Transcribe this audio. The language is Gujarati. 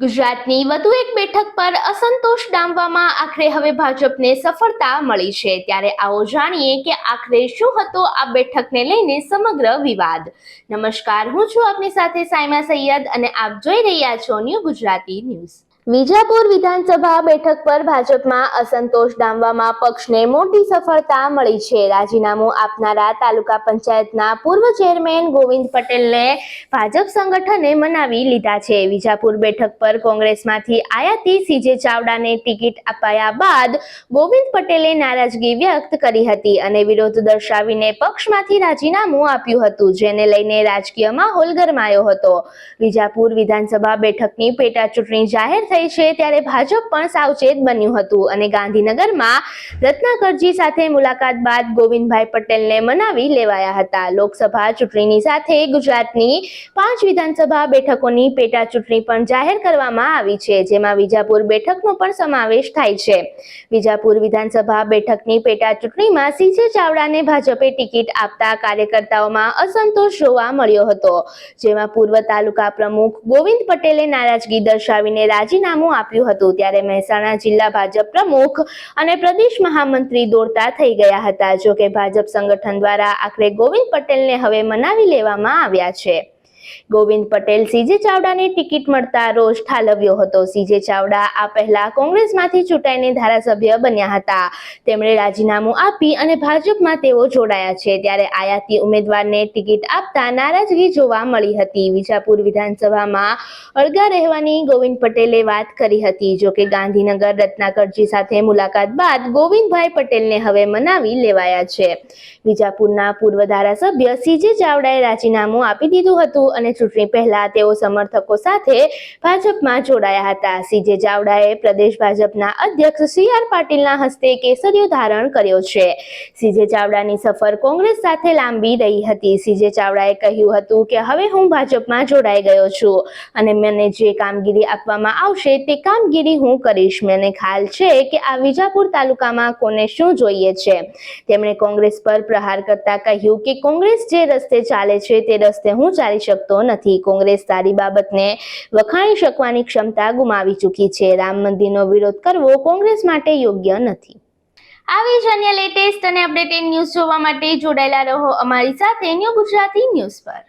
ગુજરાતની વધુ એક બેઠક પર અસંતોષ ડામવામાં આખરે હવે ભાજપને સફળતા મળી છે. ત્યારે આવો જાણીએ કે આખરે શું હતો આ બેઠકને લઈને સમગ્ર વિવાદ. નમસ્કાર, હું છું આપની સાથે સાયમા સૈયદ અને આપ જોઈ રહ્યા છો ન્યૂ ગુજરાતી ન્યૂઝ. વિજાપુર વિધાનસભા બેઠક પર ભાજપમાં અસંતોષ ડામવામાં પક્ષને મોટી સફળતા મળી છે. રાજીનામું આપનારા તાલુકા પંચાયતના પૂર્વ ચેરમેન ગોવિંદ પટેલને ભાજપ સંગઠને મનાવી લીધા છે. વિજાપુર બેઠક પર કોંગ્રેસમાંથી આયાતી સીજે ચાવડાને ટિકિટ અપાયા બાદ ગોવિંદ પટેલે નારાજગી વ્યક્ત કરી હતી અને વિરોધ દર્શાવીને પક્ષમાંથી રાજીનામું આપ્યું હતું, જેને લઈને રાજકીય માહોલ ગરમાયો હતો. વિજાપુર વિધાનસભા બેઠકની પેટા ચૂંટણી જાહેર થઈ છે ત્યારે ભાજપ પણ સાવચેત બન્યું હતું અને ગાંધીનગરમાં રત્નાકરજી સાથે મુલાકાત બાદ ગોવિંદભાઈ પટેલને મનાવી લેવાયા હતા. લોકસભા ચૂંટણીની સાથે ગુજરાતની પાંચ વિધાનસભા બેઠકોની પેટા ચૂંટણી પણ જાહેર કરવામાં આવી છે, જેમાં વિજાપુર બેઠકનો પણ સમાવેશ થાય છે. વિજાપુર વિધાનસભા બેઠકની પેટા ચૂંટણીમાં સીજે ચાવડાને ભાજપે ટિકિટ આપતા કાર્યકર્તાઓમાં અસંતોષ જોવા મળ્યો હતો, જેમાં પૂર્વ તાલુકા પ્રમુખ ગોવિંદ પટેલે નારાજગી દર્શાવીને રાજીનામું આપ્યું હતું ત્યારે મહેસાણા જિલ્લા ભાજપ પ્રમુખ અને પ્રદેશ મહામંત્રી દોડતા થઈ ગયા હતા જો કે ભાજપ સંગઠન દ્વારા આખરે ગોવિંદ પટેલને હવે મનાવી લેવામાં આવ્યા છે. ગોવિંદ પટેલ, સીજે ચાવડાને ટિકિટ મળતા રોષ ઠાલવ્યો હતો. સીજે ચાવડા આ પહેલા કોંગ્રેસમાંથી ચૂંટાઈને ધારાસભ્ય બન્યા હતા. તેમણે રાજીનામું આપી અને ભાજપમાં તેઓ જોડાયા છે. ત્યારે આયાતી ઉમેદવારને ટિકિટ આપતા નારાજગી જોવા મળી હતી. વિજાપુર વિધાનસભામાં અળગા રહેવાની ગોવિંદ પટેલે વાત કરી હતી. જોકે ગાંધીનગર રત્નાકરજી સાથે મુલાકાત બાદ ગોવિંદભાઈ પટેલને હવે મનાવી લેવાયા છે. વિજાપુરના પૂર્વ ધારાસભ્ય સીજે ચાવડાએ રાજીનામું આપી દીધું હતું. અને ચૂંટણી પહેલા તેઓ સમર્થકો સાથે ભાજપમાં જોડાયા હતા. સીજે ચાવડાએ પ્રદેશ ભાજપના અધ્યક્ષ સી આર પાટીલના હસ્તે કેસરીયો ધારણ કર્યો છે. સીજે ચાવડાની સફર કોંગ્રેસ સાથે લાંબી રહી હતી. સીજે ચાવડાએ કહ્યું હતું કે, હવે હું ભાજપમાં જોડાઈ ગયો છું અને મને જે કામગીરી આપવામાં આવશે તે કામગીરી હું કરીશ. મને ખ્યાલ છે કે આ વિજાપુર તાલુકામાં કોને શું જોઈએ છે. તેમણે કોંગ્રેસ પર પ્રહાર કરતા કહ્યું કે, કોંગ્રેસ જે રસ્તે ચાલે છે તે રસ્તે હું ચાલી શકતો નથી. કોંગ્રેસ સારી બાબતને વખાણી શકવાની ક્ષમતા ગુમાવી ચૂકી છે. રામ મંદિરનો વિરોધ કરવો કોંગ્રેસ માટે યોગ્ય નથી. આવી જ અન્ય લેટેસ્ટ અને અપડેટેડ ન્યૂઝ જોવા માટે જોડાયેલા રહો અમારી સાથે ન્યૂ ગુજરાતી ન્યૂઝ પર.